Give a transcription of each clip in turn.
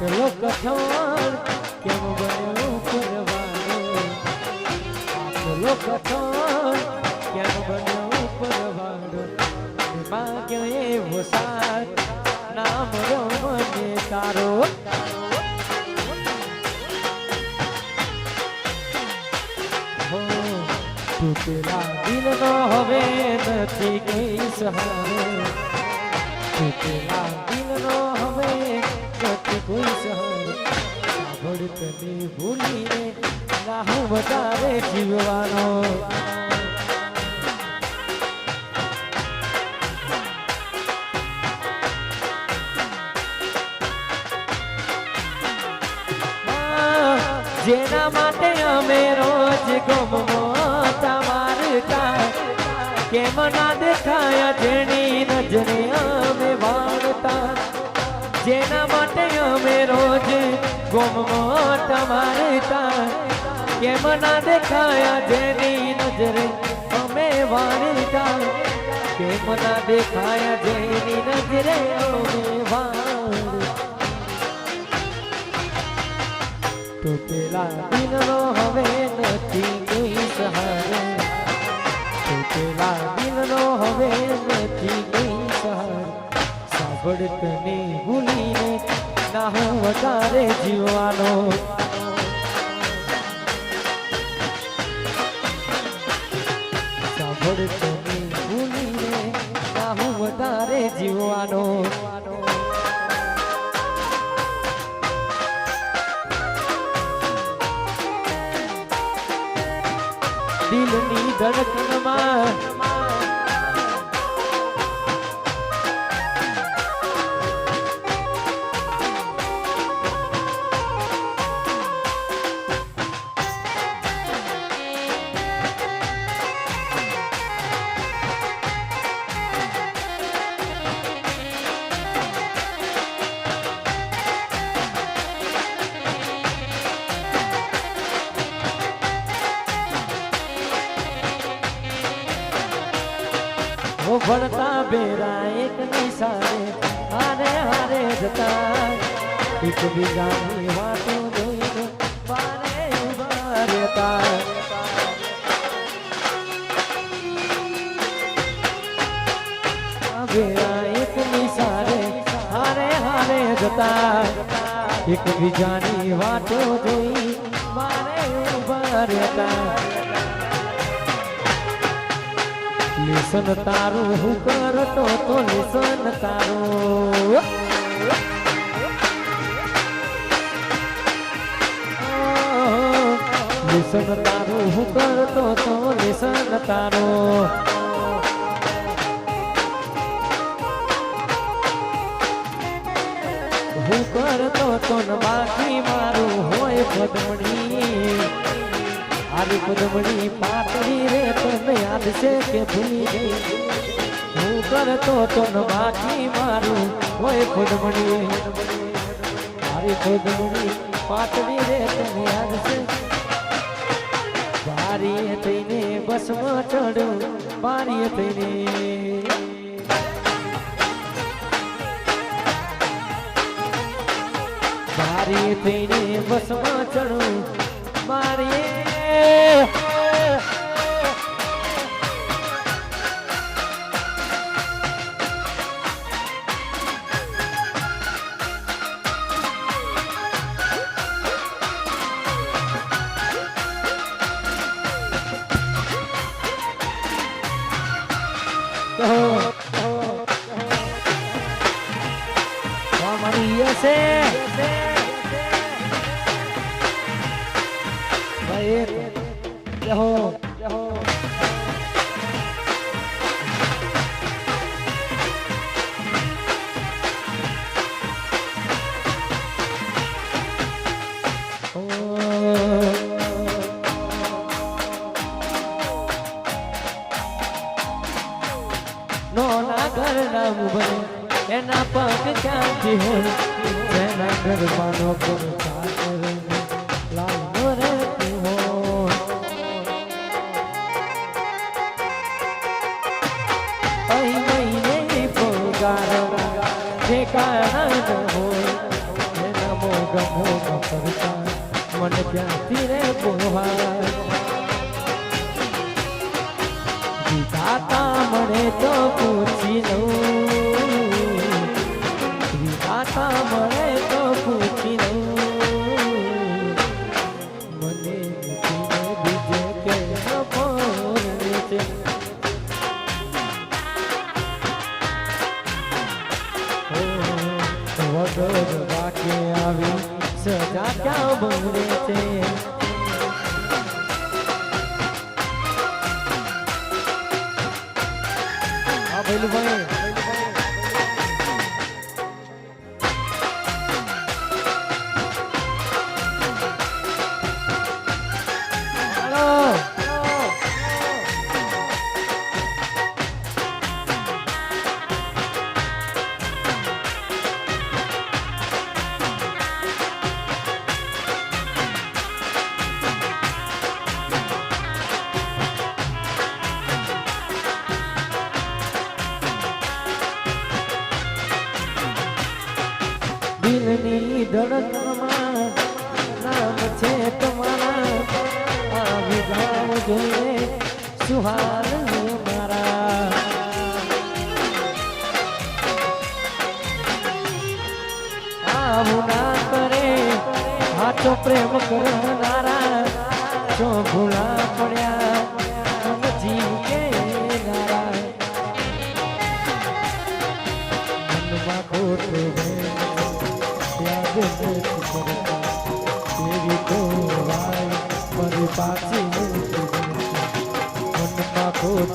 આટલો કઠોળ કેમ બન્યો પરવાનો આટલો કઠોળ કેમ બન્યો પરવાનો ભાગ્ય એવો સાથ નામ રો મને તારો. તૂટેલા દિલનો હવે નથી કઈ સહારો. તૂટેલા સાંભળ ભૂલીને ના વધારે જીવવાનો. જેના માટે અમે રોજ ગમો તમારતા કેમ ના દેખાયા જેની નજરે અમે વાળતા? જેના માટે અમે રોજ તમારે તમારતા કેમ ના દેખાયા જેની નજરે અમે વાળતા કેમ ના દેખાયા જેની નજરે અમે વાળતા પેલા દિનનો હવે નથી. સાંભળ ભૂલીને ના હું વધારે જીવવાનો. સાંભળ ભૂલીને ના હું વધારે જીવવાનો. દિલની ધડકનમાં ઓ ભણતા બેરા એક નિશારે હારે હારે જતા એક બીજાની વાતો જોઈને બારે ઊભા રહેતા આ બેરા એક નિશારે હારે હારે જતા એક બીજાની વાતો જોઈ બારે ઊભા રહેતા લેસન તારું હું કરતો તો લિસન તારું. લિસન તારું હું કરતો તો લિસન તારું. હું કરતો તો બાકી મારું હોય પદમણી. આરી પદમણી પાતળી રે તને યાદ છે કે ભૂલી ગઈ? હું કરતો તો ને બાકી મારું હોય પદમણી મારી પદમણી પાતળી રે તને યાદ છે? બારીએ થઈને બસમાં ચડું બારીએ થઈને. બારીએ થઈને બસમાં ચડું બારીએ Gol! નોના ઘરના બને એના પગ ક્યાંથી હોય એના ઘરમાં નો મને ક્યાંથી રે પોહાય વિધાતા મળે તો પૂછી લઉં. દાતા મને તો પૂછી bonita. સુહાર મારા? આવું ના કરે પ્રેમ કરનારા જો તો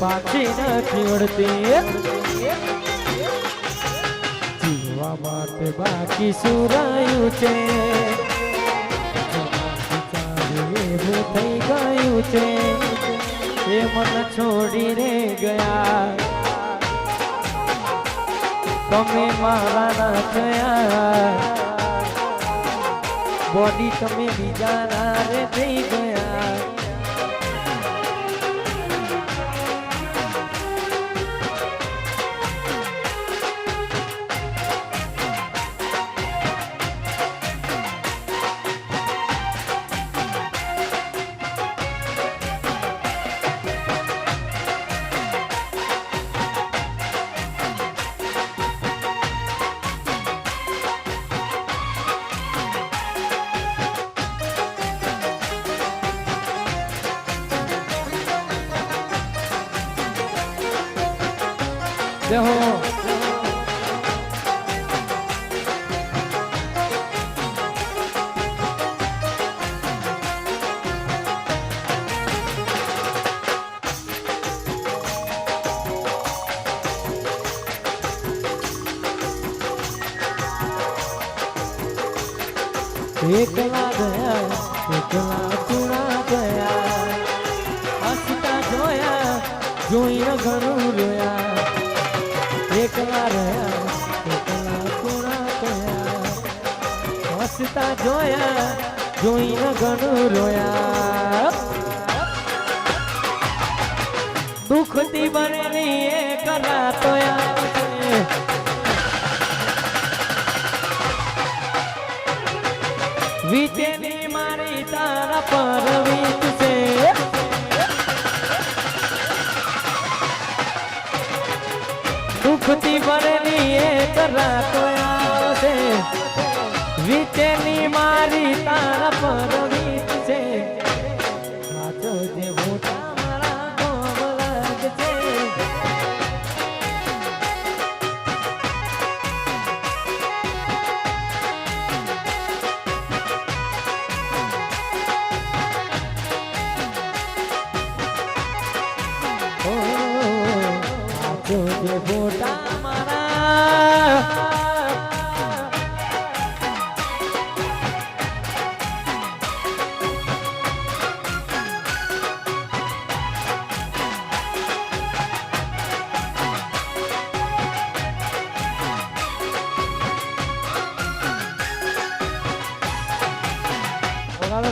પાછી નથી વળતી જીવવા માટે બાકી સુરાયું છે. એવું થઈ ગયું છે. એ મન છોડી રે ગયા. તમે મારા ના થયા. બોડી તમે બીજા ના રે થઈ જય હો એકલા ગયા એકલા ગયા જોયા, જોઈને ઘણું રોયા. દુઃખથી બનેલી એક રાતો. વીતેલી મારી તારા પર વીતશે દુઃખથી ભરેલી એક રાતો આવશે વીતેલી મારી તારા પર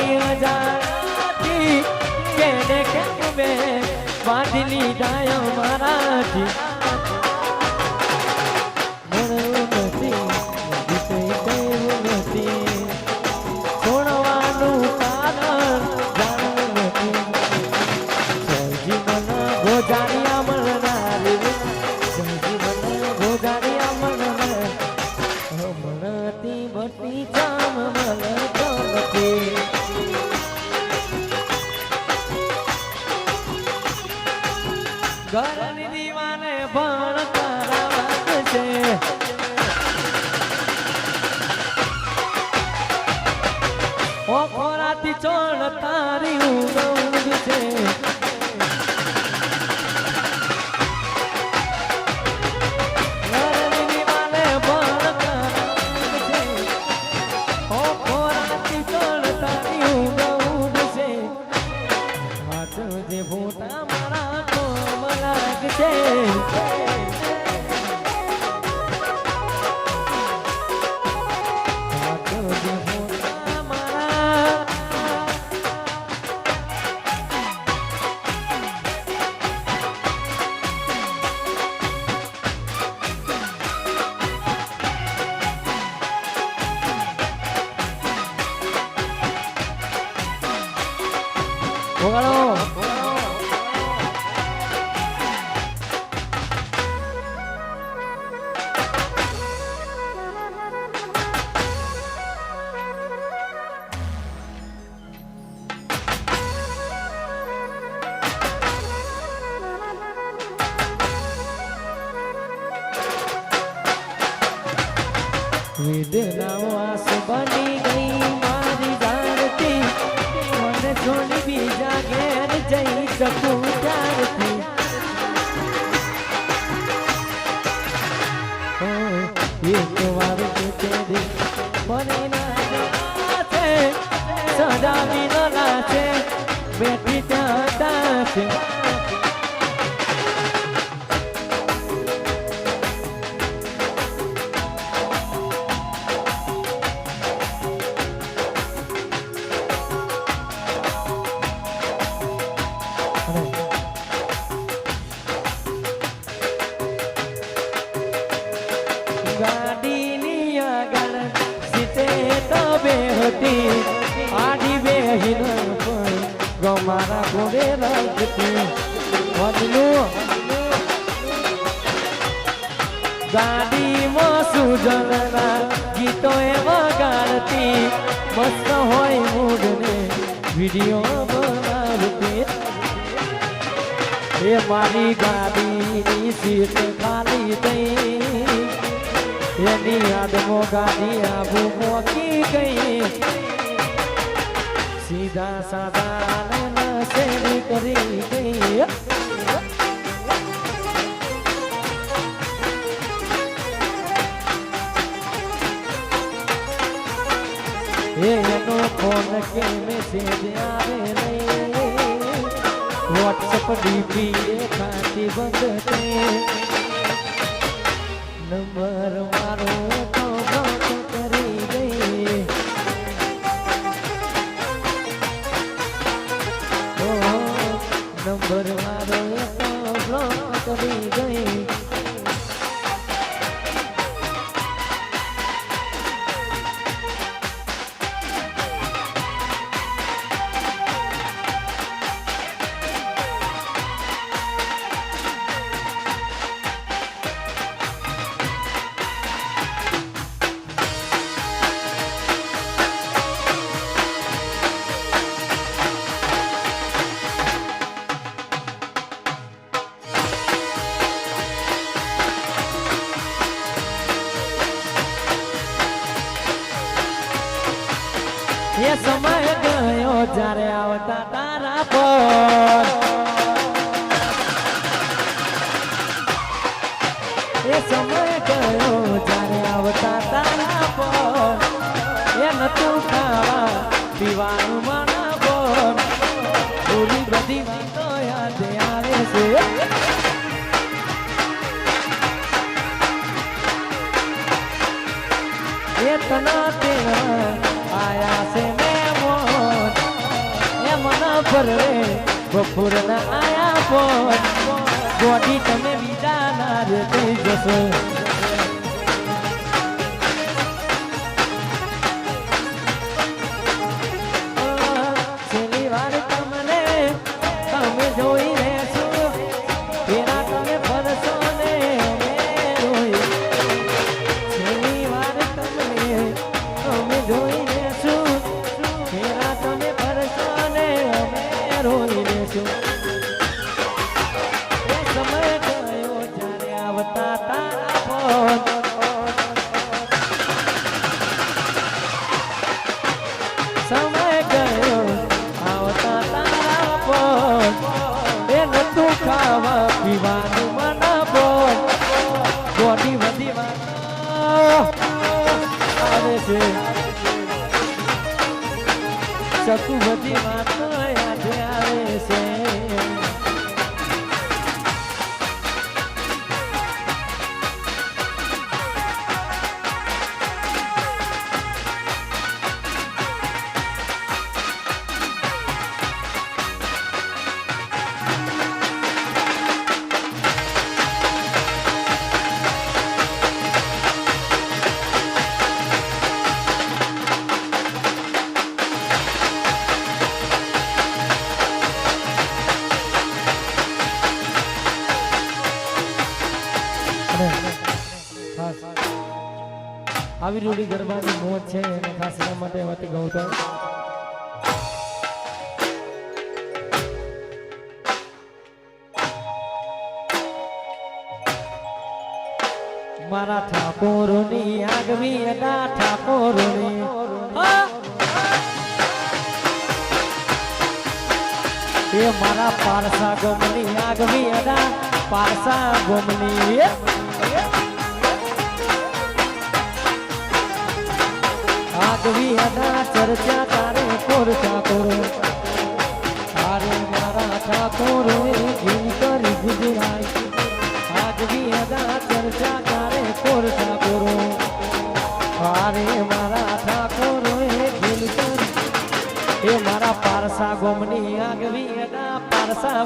ગઈ અજાણતી કેને કેમ મેં બાંધી લીધા મારાથી? વગાડો શકું ત્યારથી ઓ, એક વાર તેરી મને ના છે છે બેઠી ત્યાં તાશે ગાડીની આગળ સીતે તો બે હતી. આડી બેહીન પણ ગમારા ઘોડે રખતી વધલું ગાડીમાં સુજનના ગીતો એ વગાડતી મસ્ત હોય મૂડને વીડિયો બનાવતી. એ મારી ગાડીની સીટ ખાલી થઈ. એની યાદમાં ગાડી આબુ મોકી ગઈ. સીધા સાદા નસેડી કરી ગઈ. એનો ફોન કે મેસેજ આવે નહીં. વોટ્સઅપ ડીપી ખાતી બંધ નંબર મારો તો બ્લોક કરી ગઈ નંબર મારો તો બ્લોક કરી ગઈ એ સમય ગયો જ્યારે આવતા તારા પર. એ સમય ગયો જ્યારે આવતા તારા પર. એ નતું ખાવા પીવાનું મારા પર. પૂરી બધી વાતો યાદ આવે છે. એ તના તેના આયા છે મેમોન એ મના પર રે બપોરના આયા પોન. ગોડી તમે બીજા ના રે થઈ જશો. શનિવાર વાર તમને તમે જોઈ આવી રૂડી ગરબાની મોજ છે એને ખાસ એના માટે વતી ગૌતમ મારા ઠાકોરની આગવી અડા ઠાકોરની! એ મારા પારસા ગમની આગવી અડા પારસા ગમની આગવી અડા ચર્ચા તારે કોર. ઠાકોર તારે મારા ઠાકોર જીવ કરી ગુજરાત આગવી અદા ચર્ચા તારે કોર. ઠાકોર તારે મારા ઠાકોર જીવ કરી. એ પારસા ગોમની આગવી અદા પારસા